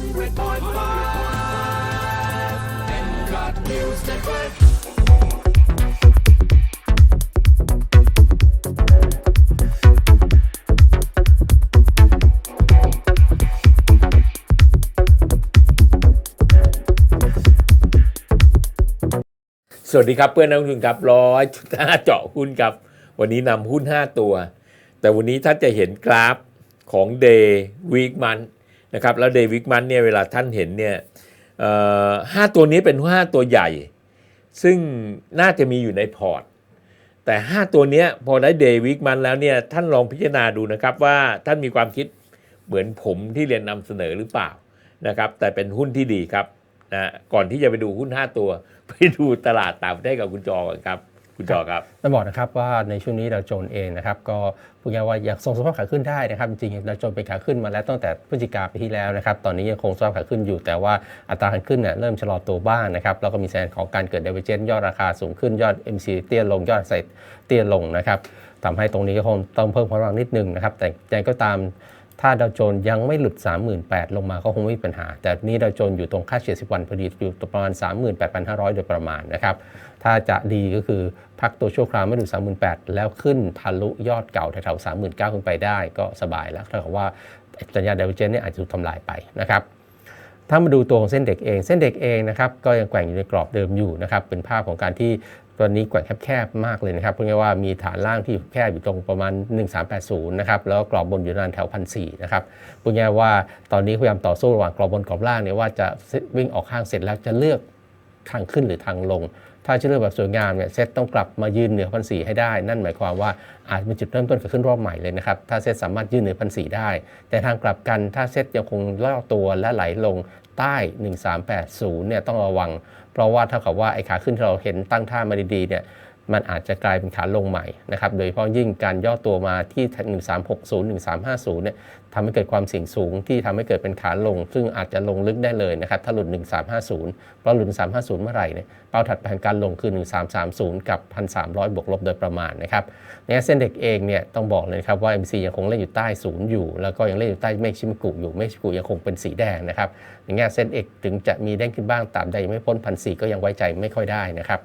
100.5 News Network สวัสดีครับเพื่อนนักลงทุนครับร้อยจุดห้าเจาะหุ้นครับ วันนี้นำหุ้น 5 ตัว แต่วันนี้ท่านจะเห็นกราฟของ Day Week Month นะครับแล้ว Day Week Month เนี่ยเวลาท่านเห็นเนี่ยห้าตัวนี้เป็น5ตัวใหญ่ ซึ่งน่าจะมีอยู่ในพอร์ต แต่ 5 ตัวเนี้ยพอได้ Day Week Month แล้วเนี่ยท่านลองพิจารณาดูนะครับว่าท่านมีความคิดเหมือนผมที่เรียนนำเสนอหรือเปล่านะครับแต่เป็นหุ้นที่ดีครับนะก่อนที่จะไปดูหุ้น 5 ตัว ไปดูตลาดต่างประเทศกับคุณจอก่อนครับ คุณจอครับต้องบอกนะครับว่าในช่วงนี้ดาวโจนเองนะครับก็พูดง่ายๆว่ายังทรงสภาพขาขึ้นได้นะครับจริงๆดาวโจนเป็นขาขึ้นมาแล้วตั้งแต่พฤศจิกาปีที่แล้วนะครับตอนนี้ยังคงสภาพขาขึ้นอยู่ แต่ว่าอัตราการขึ้นเนี่ยเริ่มชะลอตัวบ้างนะครับแล้วก็มีแสดงของการเกิดเดเวเจนยอดราคาสูงขึ้นยอด MC เตี้ยลงยอดใส่เตี้ยลงนะครับทำให้ตรงนี้ก็คงต้องเพิ่มความระวังนิดนึงนะครับแต่ยังก็ตาม ถ้าดาวโจนส์ยังไม่หลุด 38,000 ลงมาก็คงไม่มีปัญหา แต่นี่ดาวโจนส์อยู่ตรงค่าเฉลี่ย10 วันพอดีอยู่ประมาณ 38,500 โดยประมาณนะครับ ถ้าจะดีก็คือพักตัวชั่วคราวไม่หลุด38,000 แล้วขึ้นทะลุยอดเก่าแถวๆ39,000 ขึ้นไปได้ก็สบายแล้วเท่ากับว่าสัญญาณดาวโจนส์เนี่ยอาจจะถูกทำลายไปนะครับถ้ามาดูตัวของเส้นเด็กเอง เส้นเด็กเองนะครับก็ยังแกว่งอยู่ในกรอบเดิมอยู่นะครับเป็นภาพของการที่ ตอนนี้แกว่งแคบๆมากเลยนะครับพูดง่ายว่ามีฐานล่างที่แคบอยู่ตรงประมาณ 1380 นะครับ แล้วกรอบบนอยู่ประมาณแถวพันสนะครับพูดง่ายว่าตอนนี้พยายามต่อสู้ระหว่างกรอบบนกรอบล่างเนี่ยว่าจะวิ่งออกข้างเสร็จแล้วจะเลือกทางขึ้นหรือทางลง ถ้าจะเลือกแบบสวยงามเนี่ยเซตต้องกลับมายืนเหนือพันสให้ได้ นั่นหมายความว่าอาจเป็นจุดเริ่มต้นการขึ้นรอบใหม่เลยนะครับ ถ้าเซตสามารถยืนเหนือพันสได้ แต่ทางกลับกันถ้าเซตยังคงล่อตัวและไหลลงใต้ 1380 เนี่ยต้องระวัง เพราะว่าเท่ากับว่าไอ้ขาขึ้นที่เราเห็นตั้งท่ามาดีๆเนี่ย มันอาจจะกลายเป็นขาลงใหม่นะครับโดยเฉพาะยิ่งการย่อตัวมาที่ 1360 1350เนี่ยทำให้เกิดความเสี่ยงสูงที่ทำให้เกิดเป็นขาลง ซึ่งอาจจะลงลึกได้เลยนะครับถ้าหลุด 1350เพราะหลุด 1350 เมื่อไหร่เนี่ยเป้าถัดไปของการลงคือ 1330 กับ 1,300 บวกลบโดยประมาณนะครับในเส้นเด็กเองเนี่ยต้องบอกเลยครับว่า MC ยังคงเล่นอยู่ใต้ศูนย์อยู่ แล้วก็ยังเล่นอยู่ใต้เมฆชิมกุอยู่เมฆชิมกุยังคงเป็นสีแดงนะครับอย่างเงี้ยเส้นเอกถึงจะมีเด้งขึ้นบ้างตามใดยังไม่พ้นพันสก็ยังไว้ใจไม่ค่อยได้นะครับ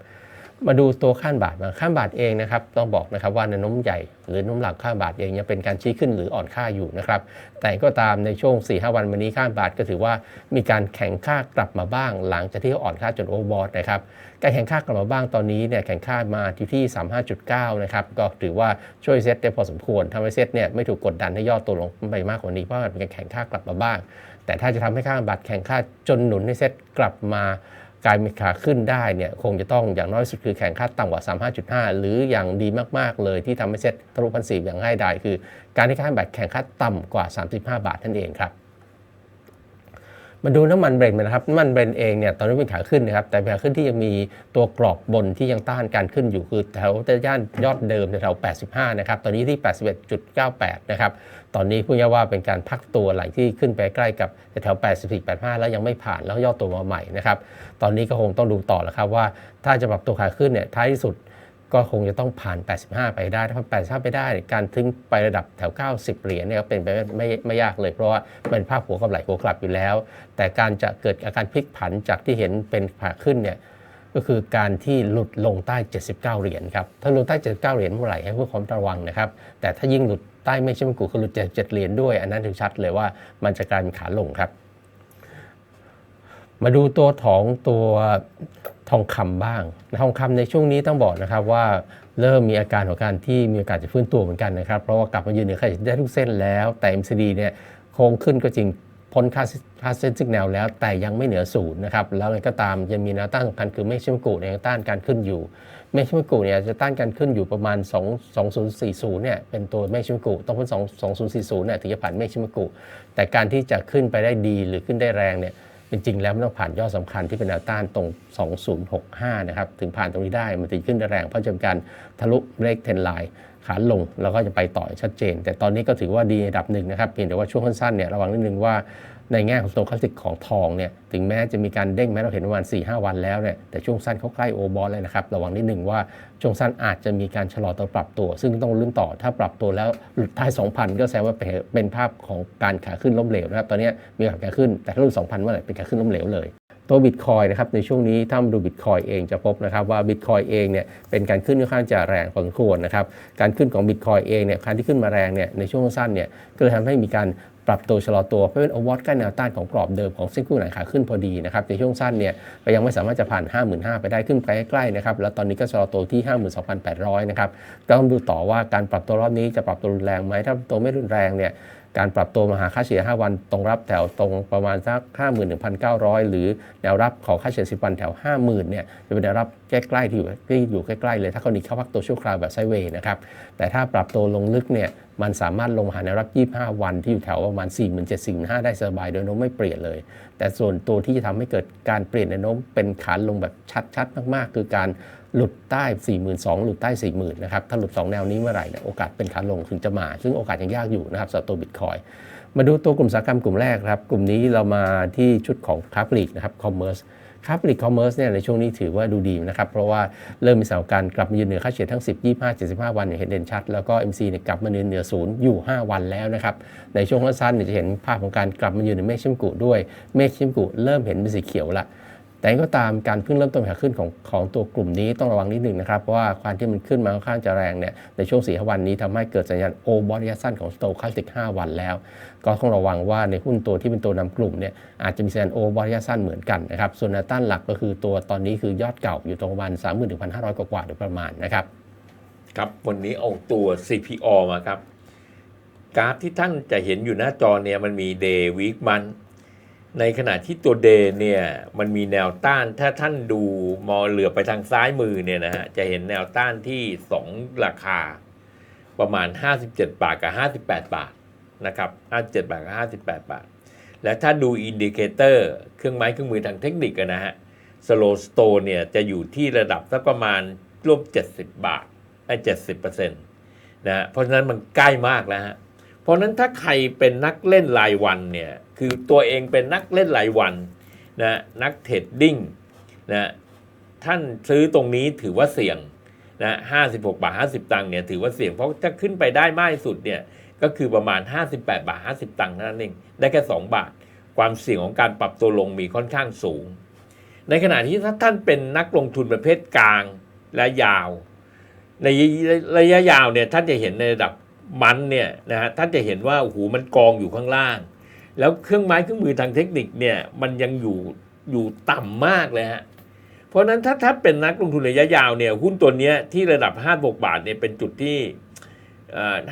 มาดูตัวข้านบาทมาข้านบาทเองนะครับต้องบอกนะครับว่าแนวโน้มใหญ่หรือน้มหลักข้านบาทเองยังเป็นการชี้ขึ้นหรืออ่อนค่าอยู่นะครับแต่ก็ตามในช่วง 4-5 วันวันนี้ข้านบาทก็ถือว่ามีการแข่งค่ากลับมาบ้าง หลังจากที่อ่อนค่าจนโอเวอร์บอทนะครับการแข่งค่ากลับมาบ้างตอนนี้เนี่ยแข่งค่ามาที่ที่ 35.9 นะครับก็ถือว่าช่วยเซตได้พอสมควรทำให้เซตเนี่ยไม่ถูกกดดันให้ย่อตัวลงไปมากกว่านี้เพราะมันเป็นการแข่งค่ากลับมาบ้าง แต่ถ้าจะทำให้ค่าบาทแข่งค่าจนหนุนให้เซตกลับมา กลายเป็นขาขึ้นได้เนี่ยคงจะต้องอย่างน้อยสุดคือแข่งค่าต่ำกว่า 35.5 หรืออย่างดีมาก ๆ เลยที่ทำให้เซ็ตทะลุพันสีอย่างง่ายดายคือ การที่ค่าบาทแข่งค่าต่ำกว่า 35 บาทนั่นเองครับ มาดูน้ำมันเบรนท์นะครับน้ำมันเบรนท์เองเนี่ยตอนนี้เป็นขาขึ้นนะครับแต่ขาขึ้นที่ยังมีตัวกรอบบนที่ยังต้านการขึ้นอยู่คือแถวย่านยอดเดิมแถว 85 นะครับ ตอนนี้ที่ 81.98 นะครับ ตอนนี้พูดง่ายว่าเป็นการพักตัวหลังที่ขึ้นไปใกล้กับแถว 84 85 แล้วยังไม่ผ่านแล้วย่อตัวมาใหม่นะครับ ตอนนี้ก็คงต้องดูต่อแล้วครับว่าถ้าจะปรับตัวขาขึ้นเนี่ยท้ายที่สุด ก็คงจะต้องผ่าน 85 ไปได้ ถ้า85 ไปได้ การถึงไประดับแถว 90 เหรียญเนี่ยเป็นไปไม่ไม่ไม่ยากเลย เพราะว่าเป็นภาพหัวกับไหลหัวกลับอยู่แล้ว แต่การจะเกิดอาการพลิกผันจากที่เห็นเป็นขาขึ้นเนี่ยก็คือการที่หลุดลงใต้ 79 เหรียญครับ ถ้าหลุดใต้ 79 เหรียญเมื่อไหร่ให้เพื่อความระวังนะครับ แต่ถ้ายิ่งหลุดใต้ไม่ใช่มกูคือหลุด 77 เหรียญด้วย อันนั้นถึงชัดเลยว่ามันจะกลายเป็นขาลงครับ มาดูตัวของตัวทองคำบ้าง ทองคำในช่วงนี้ต้องบอกนะครับว่าเริ่มมีอาการของการที่มีโอกาสจะฟื้นตัวเหมือนกันนะครับ เพราะว่ากลับมายืนเหนือค่าเฉลี่ยได้ทุกเส้นแล้ว แต่ MCD เนี่ยโค้งขึ้นก็จริงพ้นค่าค่าเส้นซิกแนวแล้ว แต่ยังไม่เหนือศูนย์นะครับ แล้วก็ตามยังมีแนวต้านสำคัญคือเมฆชิมกุเนี่ยต้านการขึ้นอยู่ เมฆชิมกุเนี่ยจะต้านการขึ้นอยู่ประมาณ 2 2040เนี่ยเป็นตัวเมฆชิมกุต้องพ้น2 2040เนี่ยถึงจะผ่านเมฆชิมกุแต่การที่จะขึ้นไปได้ดีหรือขึ้นได้แรงเนี่ย จริงๆแล้วมันต้องผ่านยอดสำคัญที่เป็นแนวต้านตรง 2065 นะครับ ถึงผ่านตรงนี้ได้มันถึงขึ้นแรง เพราะจะเป็นการทะลุเลขเทนไลน์ขาลง แล้วก็จะไปต่อชัดเจน แต่ตอนนี้ก็ถือว่าดีในระดับหนึ่งนะครับเพียงแต่ว่าช่วงสั้นๆเนี่ยระวังนิดนึงว่า ในแง่ของโซคลาสสิกของทองเนี่ยถึงแม้จะมีการเด้งแม้เราเห็นประมาณ4 5 วันแล้วเนี่ยแต่ช่วงสั้นเขาใกล้โอบอลเลยนะครับ ระวังนิดหนึ่งว่าช่วงสั้นอาจจะมีการชะลอตัวปรับตัว ซึ่งต้องลุ้นต่อถ้าปรับตัวแล้วหลุดท้าย 2,000 ก็แสดงว่าเป็นเป็นภาพของการขาขึ้นล้มเหลวนะครับตอนนี้มีขาขึ้นแต่ถ้าหลุด2,000เมื่อไหร่เป็นขาขึ้นล้มเหลวเลยตัวบิตคอยนะครับในช่วงนี้ถ้ามาดูบิตคอยเองจะพบนะครับว่าบิตคอยเองเนี่ยเป็นการขึ้นค่อนข้างจะแรงพอสมควรนะครับการขึ้นของบิตคอยเองเนี่ยการที่ขึ้นมาแรงเนี่ยในช่วงสั้นเนี่ยก็เลยทำให้มีการ ปรับตัวชะลอตัวเพื่อเป็นโอวอตใกล้แนวต้านของกรอบเดิมของเส้นคู่หนขาขึ้นพอดีนะครับในช่วงสั้นเนี่ยก็ยังไม่สามารถจะผ่าน 55,000 ไปได้ขึ้นไปใกล้ๆนะครับแล้วตอนนี้ก็ชะลอตัวที่ 52,800 นะครับต้องดูต่อว่าการปรับตัวรอบนี้จะปรับตัวรุนแรงไหมถ้าตัวไม่รุนแรงเนี่ย การปรับตัวมาหาค่าเฉลี่ย 5 วันตรงรับแถวตรงประมาณสัก 51,900 หรือแนวรับของค่าเฉลี่ย 10 วันแถว 50,000เนี่ยจะเป็นแนวรับใกล้ๆที่อยู่ที่อยู่ใกล้ๆเลย ถ้าเขาหนีเข้าพักตัวชั่วคราวแบบไซเวย์นะครับแต่ถ้าปรับตัวลงลึกเนี่ยมันสามารถลงมาหาแนวรับ 25 วันที่อยู่แถวประมาณ 4 7 4 5 ได้สบาย โดยโน้มไม่เปลี่ยนเลย แต่ส่วนตัวที่จะทำให้เกิดการเปลี่ยนแนวโน้มเป็นขาลงแบบชัดๆ มากๆ คือการ หลุดใต้ 42,000หลุดใต้ 40,000นะครับถ้าหลุด 2 แนวนี้เมื่อไหร่เนี่ยโอกาสเป็นขาลงถึงจะมา ซึ่งโอกาสยังยากอยู่นะครับสำหรับตัวบิตคอยมาดูตัวกลุ่มสาหกรรมกลุ่มแรกครับ กลุ่มนี้เรามาที่ชุดของค้าปลีกนะครับคอมเมอร์สค้าปลีกคอมเมอร์สเนี่ยในช่วงนี้ถือว่าดูดีนะครับ เพราะว่าเริ่มมีสถานการณ์กลับมายืนเหนือค่าเฉลี่ยทั้ง 10 25 75 วันอย่างเห็นเด่นชัด แล้วก็ MC เนี่ยกลับมายืนเหนือศูนย์อยู่ 5 วันแล้วนะครับ ในช่วงสั้นๆเนี่ยจะเห็นภาพของการกลับมายืนเหนือเมฆชิมกุด้วย เมฆชิมกุเริ่มเห็นเป็นสีเขียวละ แต่ก็ตามการเพิ่งเริ่มต้นขาขึ้นของของตัวกลุ่มนี้ต้องระวังนิดหนึ่งนะครับ เพราะว่าความที่มันขึ้นมาค่อนข้างจะแรงเนี่ยในช่วง4ีวันนี้ทำให้เกิดสัญญาณโอบอริยสั้นของสโตคาสติก 5 วันแล้ว ก็ต้องระวังว่าในหุ้นตัวที่เป็นตัวนำกลุ่มเนี่ยอาจจะมีสัญญาณโอบอริยสั้นเหมือนกันนะครับส่วนแนวต้านหลักก็คือตัวตอนนี้คือยอดเก่าอยู่ตรงประมาณ31,500 กว่าๆโดยประมาณนะครับครับวันนี้เอาตัว CPO มาครับกราฟที่ท่านจะเห็นอยู่หน้าจอเนี่ยมันมีเดย์วีคมัน ในขณะที่ตัวเดย์เนี่ยมันมีแนวต้านถ้าท่านดูมอเหลือไปทางซ้ายมือเนี่ยนะฮะจะเห็นแนวต้านที่ 2 ราคา ประมาณ 57 บาทกับ 58 บาทนะครับ 57 บาทกับ58 บาท และถ้าดูอินดิเคเตอร์เครื่องไม้เครื่องมือทางเทคนิคนะฮะสโลสโตเนี่ยจะอยู่ที่ระดับสักประมาณร่วม 70 บาทไอ้70%นะฮะเพราะฉะนั้นมันใกล้มากแล้วฮะเพราะฉะนั้นถ้าใครเป็นนักเล่นรายวันเนี่ย คือตัวเองเป็นนักเล่นรายวันนะนักเทรดดิ้งนะท่านซื้อตรงนี้ถือว่าเสี่ยงนะห้าสิบหกบาทห้าสิบตังค์เนี่ยถือว่าเสี่ยงเพราะจะขึ้นไปได้มากที่สุดเนี่ยก็คือประมาณ 58 บาท 50 ตังค์นั้นเองได้แค่ 2 บาท ความเสี่ยงของการปรับตัวลงมีค่อนข้างสูง ในขณะที่ถ้าท่านเป็นนักลงทุนประเภทกลางและยาว ในระยะยาวเนี่ยท่านจะเห็นในระดับมันเนี่ยนะฮะท่านจะเห็นว่าโอ้โหมันกองอยู่ข้างล่าง แล้วเครื่องไม้เครื่องมือทางเทคนิคเนี่ยมันยังอยู่อยู่ต่ำมากเลยฮะเพราะฉะนั้นถ้าถ้าเป็นนักลงทุนระยะยาวเนี่ยหุ้นตัวนี้ที่ระดับ 5 6 บาทเนี่ยเป็นจุดที่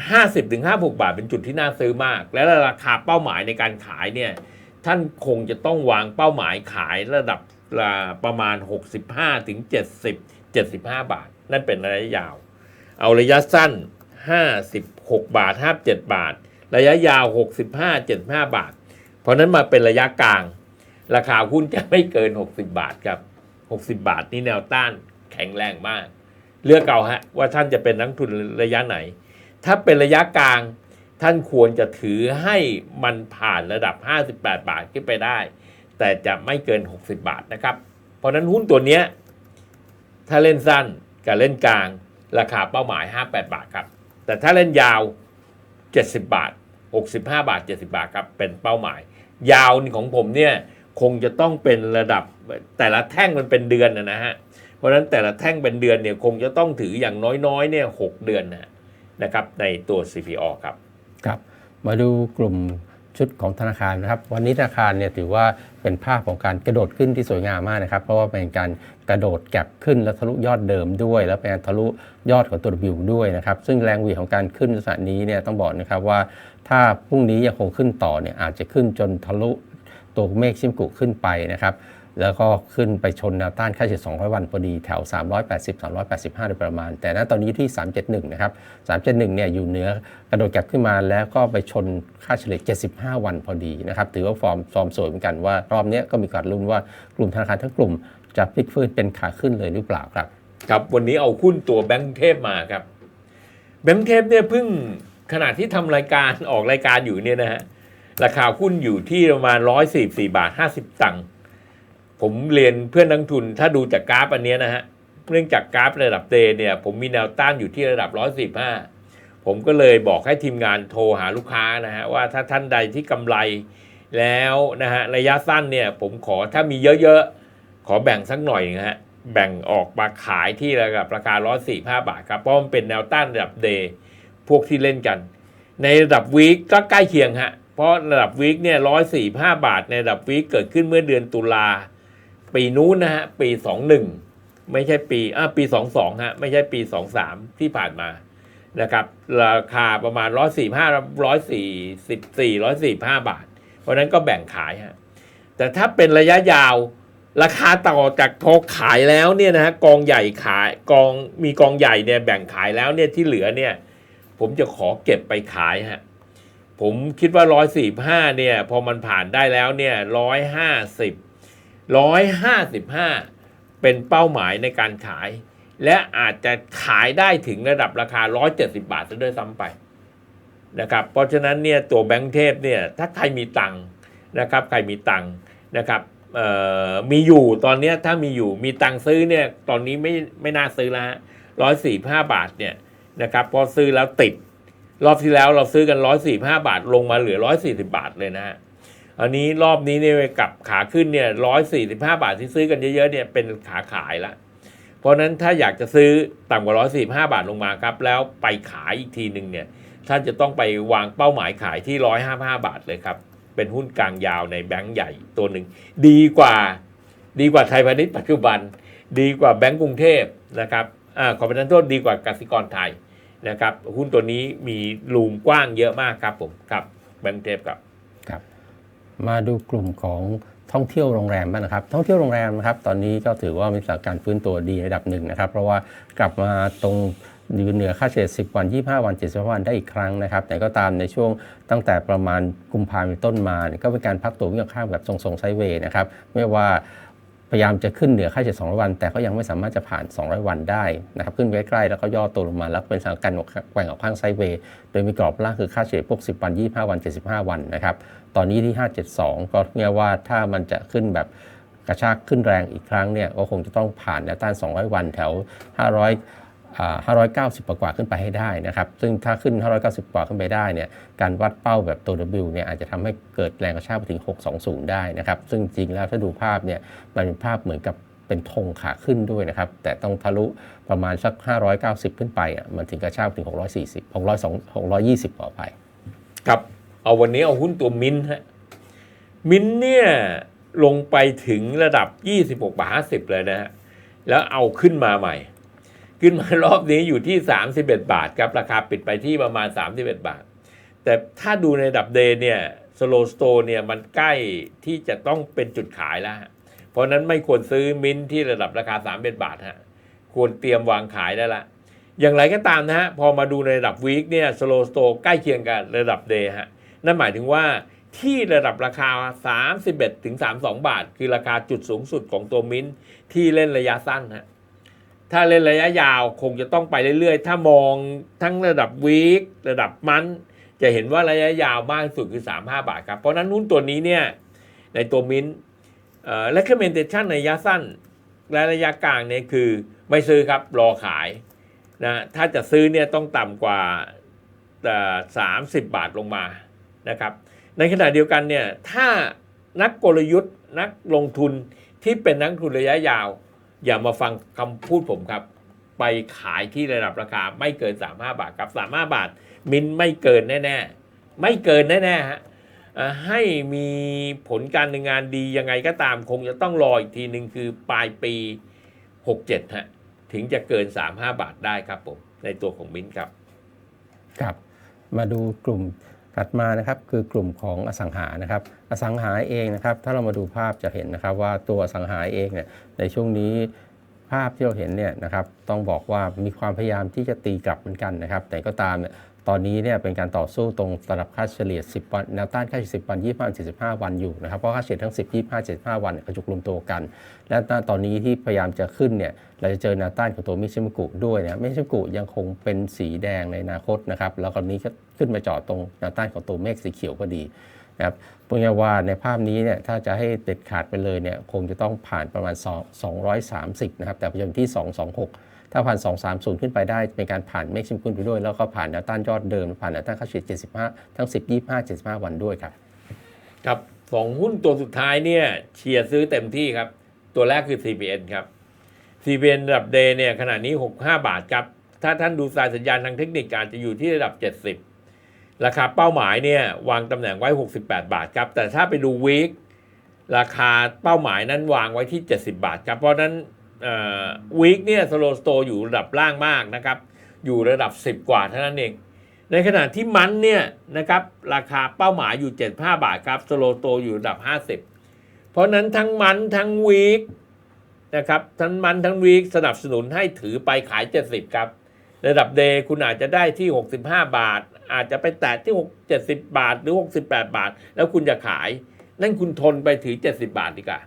ห้าสิบถึงห้าหกบาทเป็นจุดที่น่าซื้อมาก และราคาเป้าหมายในการขายเนี่ยท่านคงจะต้องวางเป้าหมายขายระดับประมาณ 65ถึง70 75 บาท นั่นเป็นระยะยาว เอาระยะสั้น 56 บาท 57 บาท ระยะยาว 65 75 บาท เพราะนั้นมาเป็นระยะกลาง ราคาหุ้นจะไม่เกิน 60 บาทครับ 60 บาทนี่แนวต้านแข็งแรงมาก เลือกเอาฮะว่าท่านจะเป็นนักทุนระยะไหน ถ้าเป็นระยะกลาง ท่านควรจะถือให้มันผ่านระดับ 58 บาทขึ้นไปได้ แต่จะไม่เกิน 60 บาทนะครับ เพราะนั้นหุ้นตัวนี้ถ้าเล่นสั้นกับเล่นกลาง ราคาเป้าหมาย 58 บาทครับ แต่ถ้าเล่นยาว 70 บาท 65 บาท 70 บาทครับ เป็นเป้าหมาย ยาวนี่ของผมเนี่ยคงจะต้องเป็นระดับแต่ละแท่งมันเป็นเดือนนะนะฮะ เพราะฉะนั้นแต่ละแท่งเป็นเดือนเนี่ยคงจะต้องถืออย่างน้อยๆเนี่ยหเดือนนะนะครับในตัว CPO ครับ ครับ มาดูกลุ่ม ชุดของธนาคารนะครับ วันนี้ธนาคารเนี่ยถือว่าเป็นภาพของการกระโดดขึ้นที่สวยงามมากนะครับ เพราะว่าเป็นการกระโดดแก็บขึ้นแล้วทะลุยอดเดิมด้วย แล้วเป็นการทะลุยอดของตัวบิวด้วยนะครับ ซึ่งแรงเหวี่ยงของการขึ้นลักษณะนี้เนี่ยต้องบอกนะครับว่า ถ้าพรุ่งนี้ยังคงขึ้นต่อเนี่ยอาจจะขึ้นจนทะลุตัวเมฆชิมกุขึ้นไปนะครับ แล้วก็ขึ้นไปชนแนวต้านค่าเฉลี่ย 200 วันพอดีแถว 380 385 โดยประมาณ แต่ณตอนนี้ที่ 371 นะครับ 371 เนี่ยอยู่เหนือกระโดดกลับขึ้นมาแล้วก็ไปชนค่าเฉลี่ย 75 วันพอดีนะครับ ถือว่าฟอร์มฟอร์มสวยเหมือนกันว่ารอบนี้ก็มีการลุ้นว่ากลุ่มธนาคารทั้งกลุ่มจะพลิกฟื้นเป็นขาขึ้นเลยหรือเปล่าครับ ครับ วันนี้เอาหุ้นตัวแบงก์เทพมาครับ แบงก์เทพเนี่ยเพิ่งขณะที่ทำรายการออกรายการอยู่เนี่ยนะฮะ ราคาหุ้นอยู่ที่ประมาณ 144 บาท 50 ตังค์ ผมเรียนเพื่อนนักทุน ถ้าดูจากกราฟอันนี้นะฮะเนื่องจากกราฟระดับเดย์เนี่ยผมมีแนวต้านอยู่ที่ระดับ 145 ผมก็เลยบอกให้ทีมงานโทรหาลูกค้านะฮะว่าถ้าท่านใดที่กำไรแล้วนะฮะระยะสั้นเนี่ยผมขอถ้ามีเยอะๆ ขอแบ่งสักหน่อยนะฮะแบ่งออกมาขายที่ระดับราคา 145 บาทครับเพราะมันเป็นแนวต้านระดับเดย์พวกที่เล่นกัน ในระดับวีคก็ใกล้เคียงฮะเพราะระดับวีคเนี่ยร้อยสี่ห้าบาท ในระดับวีคเกิดขึ้นเมื่อเดือนตุลา ปีนู้นนะฮะปีสองหนึ่งไม่ใช่ปีอ่าปีสองสองฮะ ไม่ใช่ปีสองสามที่ผ่านมานะครับ ราคาประมาณร้อยสี่ห้าร้อยสี่สิบสี่ร้อยสี่ห้าบาท เพราะฉะนั้นก็แบ่งขายฮะแต่ถ้าเป็นระยะยาวราคาต่อจากพอขายแล้วเนี่ยนะฮะกองใหญ่ขายกองมีกองใหญ่เนี่ยแบ่งขายแล้วเนี่ยที่เหลือเนี่ยผมจะขอเก็บไปขายฮะผมคิดว่าร้อยสี่ห้าเนี่ยพอมันผ่านได้แล้วเนี่ยร้อยห้าสิบ ร้อยห้าสิบห้าเป็นเป้าหมายในการขาย และอาจจะขายได้ถึงระดับราคา 170 บาทซะด้วยซ้ำไปนะครับเพราะฉะนั้นเนี่ยตัวแบงก์เทพเนี่ยถ้าใครมีตังค์นะครับใครมีตังค์นะครับเอ่อมีอยู่ตอนนี้ถ้ามีอยู่มีตังค์ซื้อเนี่ยตอนนี้ไม่ไม่น่าซื้อแล้วร้อยสี่ห้าบาทเนี่ยนะครับพอซื้อแล้วติด รอบที่แล้วเราซื้อกันร้อยสี่ห้าบาทลงมาเหลือร้อยสี่สิบาทเลยนะฮะ อันนี้รอบนี้เนี่ยกับขาขึ้นเนี่ยร้อยสี่สิบห้าบาทที่ซื้อกันเยอะๆเนี่ยเป็นขาขายละ เพราะนั้นถ้าอยากจะซื้อต่ำกว่าร้อยสี่ห้าบาทลงมาครับ แล้วไปขายอีกทีหนึ่งเนี่ยท่านจะต้องไปวางเป้าหมายขายที่ร้อยห้าห้าบาทเลยครับ เป็นหุ้นกลางยาวในแบงก์ใหญ่ตัวหนึ่งดีกว่าดีกว่าไทยพาณิชย์ปัจจุบัน ดีกว่าแบงก์กรุงเทพนะครับอ่าขอประทานโทษดีกว่ากสิกรไทยนะครับหุ้นตัวนี้มีรูมกว้างเยอะมากครับผมครับแบงก์เทพครับ มาดูกลุ่มของท่องเที่ยวโรงแรมบ้างนะครับ ท่องเที่ยวโรงแรมนะครับ ตอนนี้ก็ถือว่ามีสถานการณ์ฟื้นตัวดีระดับหนึ่งนะครับ เพราะว่ากลับมาตรงยืนเหนือค่าเฉลี่ย10 วัน 25 วัน 75 วันได้อีกครั้งนะครับ แต่ก็ตามในช่วงตั้งแต่ประมาณกุมภาพันธ์ต้นมา ก็เป็นการพักตัววิ่งข้ามแบบทรงๆไซเวย์นะครับ ไม่ว่า พยายามจะขึ้นเหนือค่าเฉลี่ย200 วัน แต่ก็ยังไม่สามารถจะผ่าน 200 วันได้นะครับขึ้นใกล้ๆแล้วก็ย่อตัวลงมา แล้วเป็นสถานการณ์แกว่งออกข้างไซด์เวย์โดยมีกรอบล่างคือค่าเฉลี่ยพวก 10 วัน 25 วัน 75 วันนะครับตอนนี้ที่ 572 ก็เรียกว่าถ้ามันจะขึ้นแบบกระชากขึ้นแรงอีกครั้งเนี่ยก็คงจะต้องผ่านแนวต้าน 200 วันแถว 500 590 กว่าขึ้นไปให้ได้นะครับ ซึ่งถ้าขึ้น 590 กว่าขึ้นไปได้เนี่ย การวัดเป้าแบบตัว W เนี่ยอาจจะทำให้เกิดแรงกระชากไปถึง 620 ได้นะครับ ซึ่งจริงแล้วถ้าดูภาพเนี่ย มันเป็นภาพเหมือนกับเป็นธงขาขึ้นด้วยนะครับ แต่ต้องทะลุประมาณสัก 590 ขึ้นไปอะ มันถึงกระชากถึง 640 602 620ต่อไป ครับ เอาวันนี้เอาหุ้นตัวมินฮะ มินเนี่ยลงไปถึงระดับ 26บาท50 เลยนะฮะ แล้วเอาขึ้นมาใหม่ ขึ้นมารอบนี้อยู่ที่ 31 บาทครับ ราคาปิดไปที่ประมาณ 31 บาท แต่ถ้าดูในดับเดย์เนี่ยสโลสโตเนี่ยมันใกล้ที่จะต้องเป็นจุดขายแล้ว เพราะนั้นไม่ควรซื้อมินที่ระดับราคา31บาทฮะควรเตรียมวางขายได้ละ อย่างไรก็ตามนะฮะพอมาดูในระดับวีคเนี่ยสโลสโตใกล้เคียงกับระดับเดย์ฮะนั่นหมายถึงว่าที่ระดับราคา 31ถึง32 บาท คือราคาจุดสูงสุดของตัวมินที่เล่นระยะสั้นฮะ ถ้าเล่นระยะยาวคงจะต้องไปเรื่อยๆ ถ้ามองทั้งระดับวีคระดับมันจะเห็นว่าระยะยาวมากสุดคือ 35 บาทครับ เพราะนั้นหุ้นตัวนี้เนี่ยในตัวมินท์เอ่อ recommendation ในระยะสั้น และระยะกลางเนี่ยคือไม่ซื้อครับรอขายนะถ้าจะซื้อเนี่ยต้องต่ำกว่าสามสิบบาทลงมานะครับ ในขณะเดียวกันเนี่ยถ้านักกลยุทธ์นักลงทุนที่เป็นนักทุนระยะยาว อย่ามาฟังคำพูดผมครับ ไปขายที่ระดับราคาไม่เกิน 35 บาทครับ 35 บาท มินไม่เกินแน่ ๆ ไม่เกินแน่ๆฮะให้มีผลการดำเนินงานดียังไงก็ตามคงจะต้องรออีกทีหนึ่งคือปลายปี 67 ฮะ ถึงจะเกิน 35 บาทได้ครับผม ในตัวของมินครับ ครับ มาดูกลุ่มถัดมานะครับคือกลุ่มของอสังหานะครับ อสังหาเองนะครับ ถ้าเรามาดูภาพจะเห็นนะครับว่าตัวอสังหาเองเนี่ยในช่วงนี้ภาพที่เราเห็นเนี่ยนะครับต้องบอกว่ามีความพยายามที่จะตีกลับเหมือนกันนะครับแต่ก็ตามเนี่ยตอนนี้เนี่ยเป็นการต่อสู้ตรงระดับค่าเฉลี่ย 10 วันแนวต้านค่าเฉลี่ย 10 วัน 25 75 วันอยู่นะครับ เพราะค่าเฉลี่ยทั้ง 10 25 75 วันกระจุกรวมตัวกัน และตอนนี้ที่พยายามจะขึ้นเนี่ยเราจะเจอแนวต้านของตัวมิชิมกุด้วยนะมิชิมกุยังคงเป็นสีแดงในอนาคตนะครับแล้วตอนนี้ก็ขึ้นมาจอดตรงแนวต้านของตัวเมฆสีเขียวพอดี นะครับพูดง่ายว่าในภาพนี้เนี่ยถ้าจะให้เด็ดขาดไปเลยเนี่ยคงจะต้องผ่านประมาณ2 230 นะครับ แต่ปัจจุบันที่ 226 ถ้าผ่าน 230 ขึ้นไปได้ เป็นการผ่านเมฆซิมขึ้นไปด้วย แล้วก็ผ่านแนวต้านยอดเดิม ผ่านแนวต้านค่าเฉลี่ย75 ทั้ง 10 25 75 วันด้วยครับ ครับสองหุ้นตัวสุดท้ายเนี่ยเชียร์ซื้อเต็มที่ครับ ตัวแรกคือ CPN ครับ CPN ระดับเดย์เนี่ยขณะนี้ 65 บาทครับ ถ้าท่านดูสายสัญญาณทางเทคนิคอาจจะอยู่ที่ระดับ 70 ราคาเป้าหมายเนี่ยวางตำแหน่งไว้ 68 บาทครับ แต่ถ้าไปดูวีคราคาเป้าหมายนั้นวางไว้ที่ 70 บาทครับ เพราะนั้นวีคเนี่ยสโลสโตอยู่ระดับล่างมากนะครับ อยู่ระดับ 10 กว่าเท่านั้นเอง ในขณะที่มันเนี่ยนะครับราคาเป้าหมายอยู่ 75 บาทครับสโลโตอยู่ระดับ 50 เพราะฉะนั้นทั้งมันทั้งวีคนะครับทั้งมันทั้งวีคสนับสนุนให้ถือไปขาย 70 ครับ ระดับเดย์คุณอาจจะได้ที่ 65 บาท อาจจะไปแตะที่6 70 บาทหรือ 68 บาท แล้วคุณจะขาย นั่นคุณทนไปถือ70 บาทดีกว่า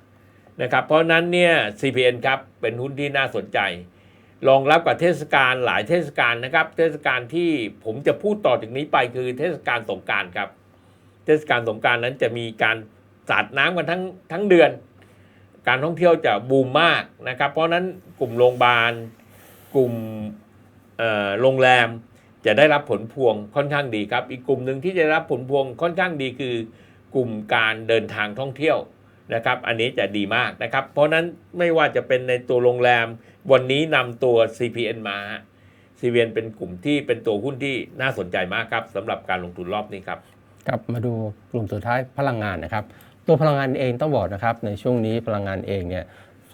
นะครับเพราะนั้นเนี่ย CPN ครับเป็นหุ้นที่น่าสนใจรองรับกับเทศกาลหลายเทศกาลนะครับ เทศกาลที่ผมจะพูดต่อจากนี้ไปคือเทศกาลสงกรารครับ เทศกาลสงกรารนั้นจะมีการสาดน้ำกันทั้งทั้งเดือน การท่องเที่ยวจะบูมมากนะครับ เพราะนั้นกลุ่มโรงพยาบาล กลุ่มโรงแรม จะได้รับผลพวงค่อนข้างดีครับ อีกกลุ่มหนึ่งที่จะได้รับผลพวงค่อนข้างดีคือกลุ่มการเดินทางท่องเที่ยวนะครับ อันนี้จะดีมากนะครับ เพราะฉะนั้นไม่ว่าจะเป็นในตัวโรงแรม วันนี้นำตัว CPN มา CPN เป็นกลุ่มที่เป็นตัวหุ้นที่น่าสนใจมากครับสำหรับการลงทุนรอบนี้ครับครับมาดูกลุ่มสุดท้ายพลังงานนะครับ ตัวพลังงานเองต้องบอกนะครับในช่วงนี้พลังงานเองเนี่ย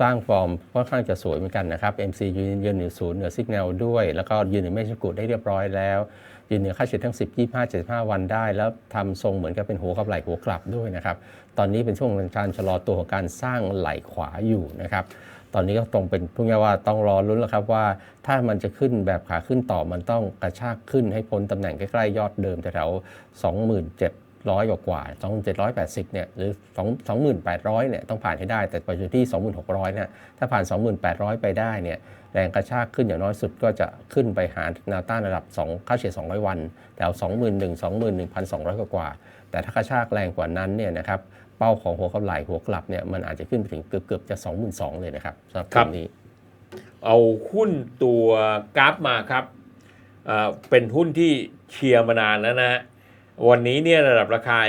สร้างฟอร์มค่อนข้างจะสวยเหมือนกันนะครับ MC ยืนยืนเหนือศูนย์เหนือซิกแนลด้วย แล้วก็ยืนเหนือเมฆกุได้เรียบร้อยแล้ว ยืนเหนือค่าเฉลี่ยทั้ง 10 25 75 วันได้ แล้วทำทรงเหมือนกับเป็นหัวกับไหล่หัวกลับด้วยนะครับ ตอนนี้เป็นช่วงการชะลอตัวของการสร้างไหล่ขวาอยู่นะครับตอนนี้ก็ตรงเป็นพูดง่ายว่าต้องรอลุ้นแล้วครับว่าถ้ามันจะขึ้นแบบขาขึ้นต่อมันต้องกระชากขึ้นให้พ้นตำแหน่งใกล้ๆยอดเดิมแถวๆ27,000 กว่ากว่าๆ2780เนี่ยหรือ2 2800เนี่ยต้องผ่านให้ได้ แต่ปัจจุบันที่2600เนี่ยถ้าผ่าน2800ไปได้เนี่ยแรงกระชากขึ้นอย่างน้อยสุดก็จะขึ้นไปหาแนวต้านระดับ2ค่าเฉลี่ย200 วันแถว21,000 21,200 กว่ากว่าๆแต่ถ้ากระชากแรงกว่านั้นเนี่ยนะครับเป้าของหัวกำไหลหัวกลับเนี่ยมันอาจจะขึ้นไปถึงเกือบๆจะ 22,000เลยนะครับสำหรับครัตับวนี้ เอาหุ้นตัวกราฟมาครับเอ่อเป็นหุ้นที่เชียร์มานานแล้วนะฮะ วันนี้เนี่ยระดับราคา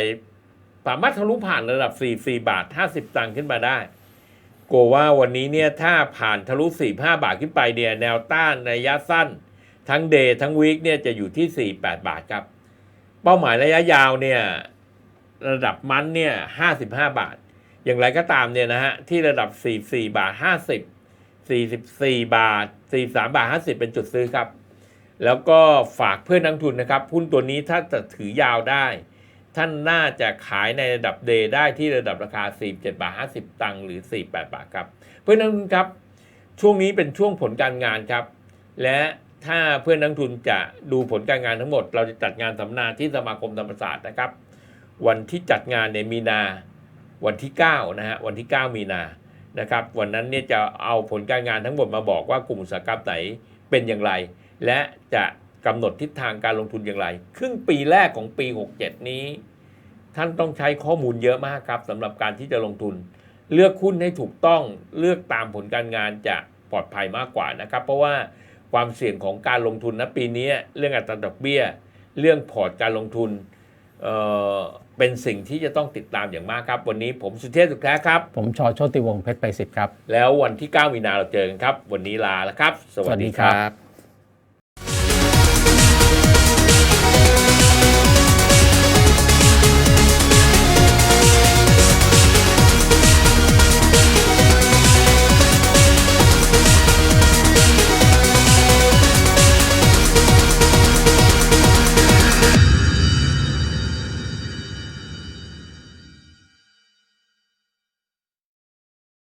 สามารถทะลุผ่านระดับ 44 บาท 50ตังค์ขึ้นมาได้กลัวว่าวันนี้เนี่ยถ้าผ่านทะลุ 45 บาทขึ้นไปเนี่ยแนวต้านระยะสั้น ทั้งเดย์ทั้งวีคเนี่ยจะอยู่ที่ 48 บาทครับ เป้าหมายระยะยาวเนี่ยระดับมันเนี่ย55 บาท อย่างไรก็ตามเนี่ยนะฮะที่ระดับ 44 บาท 50 44 บาท 43 บาท 50 เป็นจุดซื้อครับ แล้วก็ฝากเพื่อนนักทุนนะครับหุ้นตัวนี้ถ้าจะถือยาวได้ ท่านน่าจะขายในระดับเดย์ได้ที่ระดับราคา 47บาท50 ตังค์หรือ 48 บาทครับ เพื่อนนักทุนครับ ช่วงนี้เป็นช่วงผลการงานครับ และถ้าเพื่อนนักทุนจะดูผลการงานทั้งหมด เราจะจัดงานสัมมนาที่สมาคมธรรมศาสตร์นะครับ วันที่จัดงานในมีนาวันที่9นะฮะวันที่ 9 มีนานะครับ วันนั้นเนี่ยจะเอาผลการงานทั้งหมดมาบอกว่ากลุ่มอุตสาหกรรมไหนเป็นอย่างไร และจะกำหนดทิศทางการลงทุนอย่างไร ครึ่งปีแรกของปี 67 นี้ ท่านต้องใช้ข้อมูลเยอะมากครับสำหรับการที่จะลงทุน เลือกหุ้นให้ถูกต้องเลือกตามผลการงานจะปลอดภัยมากกว่านะครับ เพราะว่าความเสี่ยงของการลงทุนณปีนี้เรื่องอัตราดอกเบี้ย เรื่องพอร์ตการลงทุนเอ่อเป็นสิ่งที่จะต้องติดตามอย่างมากครับ วันนี้ผมสุเทพสุขแท้ครับ ผมชอโชติวงศ์เพชรไปสิทธิ์ครับ แล้ววันที่ 9 มีนาเราเจอกันครับ วันนี้ลาแล้วครับ สวัสดีครับ